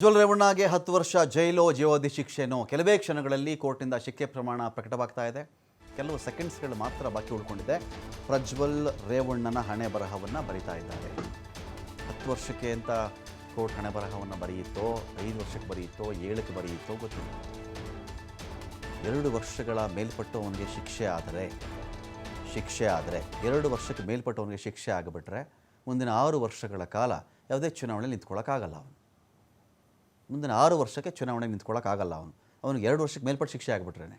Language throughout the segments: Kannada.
ಪ್ರಜ್ವಲ್ ರೇವಣ್ಣಗೆ ಹತ್ತು ವರ್ಷ ಜೈಲು, ಜೀವಾವಧಿ ಶಿಕ್ಷೆನೋ ಕೆಲವೇ ಕ್ಷಣಗಳಲ್ಲಿ ಕೋರ್ಟ್ನಿಂದ ಶಿಕ್ಷೆ ಪ್ರಮಾಣ ಪ್ರಕಟವಾಗ್ತಾ ಇದೆ. ಕೆಲವು ಸೆಕೆಂಡ್ಸ್ಗಳು ಮಾತ್ರ ಬಾಕಿ ಉಳ್ಕೊಂಡಿದೆ. ಪ್ರಜ್ವಲ್ ರೇವಣ್ಣನ ಹಣೆ ಬರಹವನ್ನು ಬರಿತಾ ಇದ್ದಾರೆ. ಹತ್ತು ವರ್ಷಕ್ಕೆ ಅಂತ ಕೋರ್ಟ್ ಹಣೆ ಬರಹವನ್ನು ಬರೆಯಿತೋ ಐದು ವರ್ಷಕ್ಕೆ ಬರೆಯಿತೋ ಏಳಕ್ಕೆ ಬರೆಯಿತೋ ಗೊತ್ತಿಲ್ಲ. ಎರಡು ವರ್ಷಗಳ ಮೇಲ್ಪಟ್ಟು ಅವನಿಗೆ ಶಿಕ್ಷೆ ಆದರೆ ಶಿಕ್ಷೆ ಆದರೆ ಎರಡು ವರ್ಷಕ್ಕೆ ಮೇಲ್ಪಟ್ಟು ಅವನಿಗೆ ಶಿಕ್ಷೆ ಆಗಿಬಿಟ್ರೆ ಮುಂದಿನ ಆರು ವರ್ಷಗಳ ಕಾಲ ಯಾವುದೇ ಚುನಾವಣೆಯಲ್ಲಿ ನಿಂತ್ಕೊಳ್ಳೋಕ್ಕಾಗಲ್ಲ ಅವನು. ಮುಂದಿನ ಆರು ವರ್ಷಕ್ಕೆ ಚುನಾವಣೆಗೆ ನಿಂತ್ಕೊಳ್ಳೋಕ್ಕಾಗಲ್ಲ ಅವನು. ಅವನಿಗೆ ಎರಡು ವರ್ಷಕ್ಕೆ ಮೇಲ್ಪಟ್ಟು ಶಿಕ್ಷೆ ಆಗಿಬಿಟ್ರೇನೆ.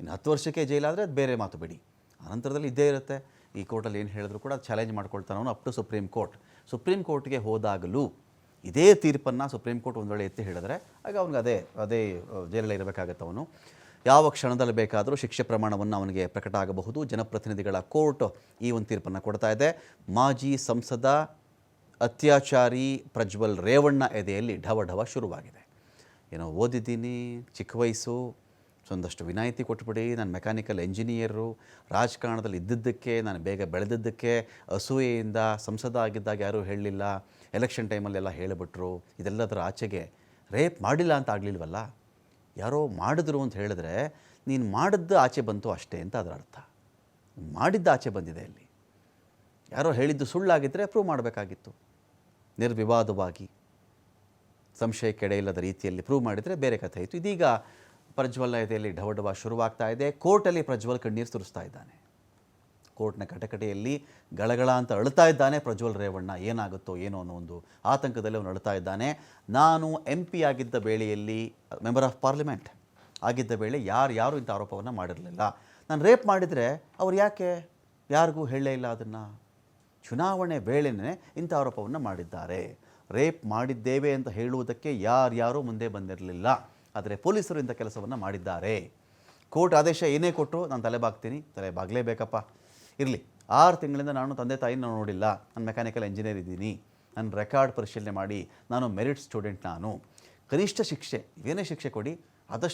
ಇನ್ನು ಹತ್ತು ವರ್ಷಕ್ಕೆ ಜೈಲಾದರೆ ಅದು ಬೇರೆ ಮಾತು ಬಿಡಿ. ಅನಂತರದಲ್ಲಿ ಇದ್ದೇ ಇರುತ್ತೆ. ಈ ಕೋರ್ಟಲ್ಲಿ ಏನು ಹೇಳಿದ್ರು ಕೂಡ ಚಾಲೆಂಜ್ ಮಾಡ್ಕೊಳ್ತಾನೆ ಅವನು up to supreme court supreme ಕೋರ್ಟ್ಗೆ ಹೋದಾಗಲೂ ಇದೇ ತೀರ್ಪನ್ನು ಸುಪ್ರೀಂ ಕೋರ್ಟ್ ಒಂದು ಎತ್ತಿ ಹೇಳಿದ್ರೆ ಆಗ ಅವನಿಗೆ ಅದೇ ಅದೇ ಜೈಲಲ್ಲಿ ಇರಬೇಕಾಗತ್ತೆ ಅವನು. ಯಾವ ಕ್ಷಣದಲ್ಲಿ ಬೇಕಾದರೂ ಶಿಕ್ಷೆ ಪ್ರಮಾಣವನ್ನು ಅವನಿಗೆ ಪ್ರಕಟ ಆಗಬಹುದು. ಜನಪ್ರತಿನಿಧಿಗಳ ಕೋರ್ಟ್ ಈ ಒಂದು ತೀರ್ಪನ್ನು ಕೊಡ್ತಾ ಇದೆ. ಮಾಜಿ ಸಂಸದ ಅತ್ಯಾಚಾರಿ ಪ್ರಜ್ವಲ್ ರೇವಣ್ಣ ಎದೆಯಲ್ಲಿ ಢವ ಢವ ಶುರುವಾಗಿದೆ. ಏನೋ ಓದಿದ್ದೀನಿ, ಚಿಕ್ಕ ವಯಸ್ಸು, ಒಂದಷ್ಟು ವಿನಾಯಿತಿ ಕೊಟ್ಬಿಡಿ, ನಾನು ಮೆಕ್ಯಾನಿಕಲ್ ಎಂಜಿನಿಯರು, ರಾಜಕಾರಣದಲ್ಲಿ ಇದ್ದಿದ್ದಕ್ಕೆ, ನಾನು ಬೇಗ ಬೆಳೆದಿದ್ದಕ್ಕೆ, ಅಸೂಯೆಯಿಂದ ಸಂಸದ ಆಗಿದ್ದಾಗ ಯಾರೂ ಹೇಳಲಿಲ್ಲ, ಎಲೆಕ್ಷನ್ ಟೈಮಲ್ಲೆಲ್ಲ ಹೇಳಿಬಿಟ್ರು, ಇದೆಲ್ಲದರ ಆಚೆಗೆ ರೇಪ್ ಮಾಡಿಲ್ಲ ಅಂತ ಆಗಲಿಲ್ವಲ್ಲ? ಯಾರೋ ಮಾಡಿದ್ರು ಅಂತ ಹೇಳಿದ್ರೆ ನೀನು ಮಾಡಿದ್ದು ಆಚೆ ಬಂತು ಅಷ್ಟೇ ಅಂತ ಅದರ ಅರ್ಥ. ಮಾಡಿದ್ದ ಆಚೆ ಬಂದಿದೆ ಅಲ್ಲಿ. ಯಾರೋ ಹೇಳಿದ್ದು ಸುಳ್ಳಾಗಿದ್ದರೆ ಪ್ರೂವ್ ಮಾಡಬೇಕಾಗಿತ್ತು. ನಿರ್ವಿವಾದವಾಗಿ. ಸಂಶಯಕ್ಕೆಡೆ ಇಲ್ಲದ ರೀತಿಯಲ್ಲಿ ಪ್ರೂವ್ ಮಾಡಿದರೆ ಬೇರೆ ಕಥೆ ಇತ್ತು. ಇದೀಗ ಪ್ರಜ್ವಲ್ ಎದೆಯಲ್ಲಿ ಢವಢವ ಶುರುವಾಗ್ತಾ ಇದೆ. ಕೋರ್ಟಲ್ಲಿ ಪ್ರಜ್ವಲ್ ಕಣ್ಣೀರು ಸುರಿಸ್ತಾ ಇದ್ದಾನೆ. ಕೋರ್ಟ್ನ ಕಟಕಟೆಯಲ್ಲಿ ಗಳಗಳ ಅಂತ ಅಳ್ತಾ ಇದ್ದಾನೆ ಪ್ರಜ್ವಲ್ ರೇವಣ್ಣ. ಏನಾಗುತ್ತೋ ಏನೋ ಅನ್ನೋ ಒಂದು ಆತಂಕದಲ್ಲಿ ಅವನು ಅಳ್ತಾ ಇದ್ದಾನೆ. ನಾನು ಎಂ ಪಿ ಆಗಿದ್ದ ವೇಳೆಯಲ್ಲಿ ಮೆಂಬರ್ ಆಫ್ ಪಾರ್ಲಿಮೆಂಟ್ ಆಗಿದ್ದ ವೇಳೆ ಯಾರು ಯಾರು ಇಂಥ ಆರೋಪವನ್ನು ಮಾಡಿರಲಿಲ್ಲ. ನಾನು ರೇಪ್ ಮಾಡಿದರೆ ಅವ್ರು ಯಾಕೆ? ಯಾರಿಗೂ ಹೇಳಲೇ ಇಲ್ಲ ಅದನ್ನು. ಚುನಾವಣೆ ವೇಳೆನೇ ಇಂಥ ಆರೋಪವನ್ನು ಮಾಡಿದ್ದಾರೆ. ರೇಪ್ ಮಾಡಿದ್ದೇವೆ ಅಂತ ಹೇಳುವುದಕ್ಕೆ ಯಾರ್ಯಾರೂ ಮುಂದೆ ಬಂದಿರಲಿಲ್ಲ. ಆದರೆ ಪೊಲೀಸರು ಇಂಥ ಕೆಲಸವನ್ನು ಮಾಡಿದ್ದಾರೆ. ಕೋರ್ಟ್ ಆದೇಶ ಏನೇ ಕೊಟ್ಟರು ನಾನು ತಲೆ ಬಾಗ್ತೀನಿ. ತಲೆ ಬಾಗಲೇಬೇಕಪ್ಪ. ಇರಲಿ, ಆರು ತಿಂಗಳಿಂದ ನಾನು ತಂದೆ ತಾಯಿನ ನೋಡಿಲ್ಲ. ನಾನು ಮೆಕ್ಯಾನಿಕಲ್ ಇಂಜಿನಿಯರ್ ಇದ್ದೀನಿ. ನನ್ನ ರೆಕಾರ್ಡ್ ಪರಿಶೀಲನೆ ಮಾಡಿ ನಾನು ಮೆರಿಟ್ ಸ್ಟೂಡೆಂಟ್ ನಾನು. ಕನಿಷ್ಠ ಶಿಕ್ಷೆ, ಏನೇ ಶಿಕ್ಷೆ ಕೊಡಿ, ಆದಷ್ಟು